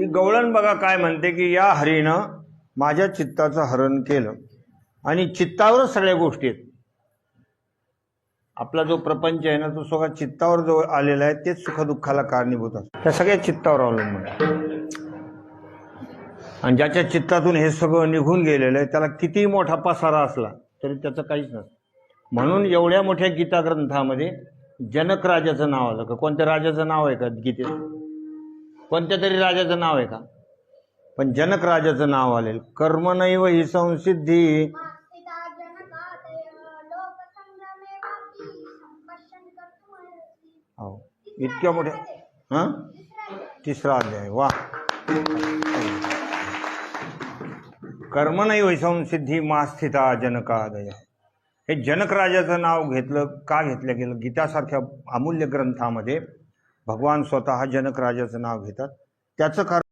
ती गवळण बघा काय म्हणते की या हरीनं माझ्या चित्ताचं हरण केलं. आणि चित्तावरच सगळ्या गोष्टी आहेत. आपला जो प्रपंच आहे ना तो सगळा चित्तावर जो आलेला आहे तेच सुखदुःखाला कारणीभूत असतो. त्या सगळ्या चित्तावर अवलंबून आहे. आणि ज्याच्या चित्तातून हे सगळं निघून गेलेलं आहे त्याला कितीही मोठा पसारा असला तरी त्याचं काहीच नसतं. म्हणून एवढ्या मोठ्या गीता ग्रंथामध्ये जनक राजाचं नाव आलं का? कोणत्या राजाचं नाव आहे का गीतेत कोणत्या तरी राजाचं नाव आहे का? पण जनक राजाचं नाव आलेल. कर्मनैव ही संसिद्धी. हो. इतक्या मोठ्या हां? तिसरा अध्याय. वा. कर्मनैव संसिद्धी मास्थिता जनकादय. हे जनक राजाचं नाव घेतलं का घेतलं गेलं? गीतासारख्या अमूल्य ग्रंथामध्ये भगवान स्वतः जनक राजाचं नाव घेतात. त्याचं कारण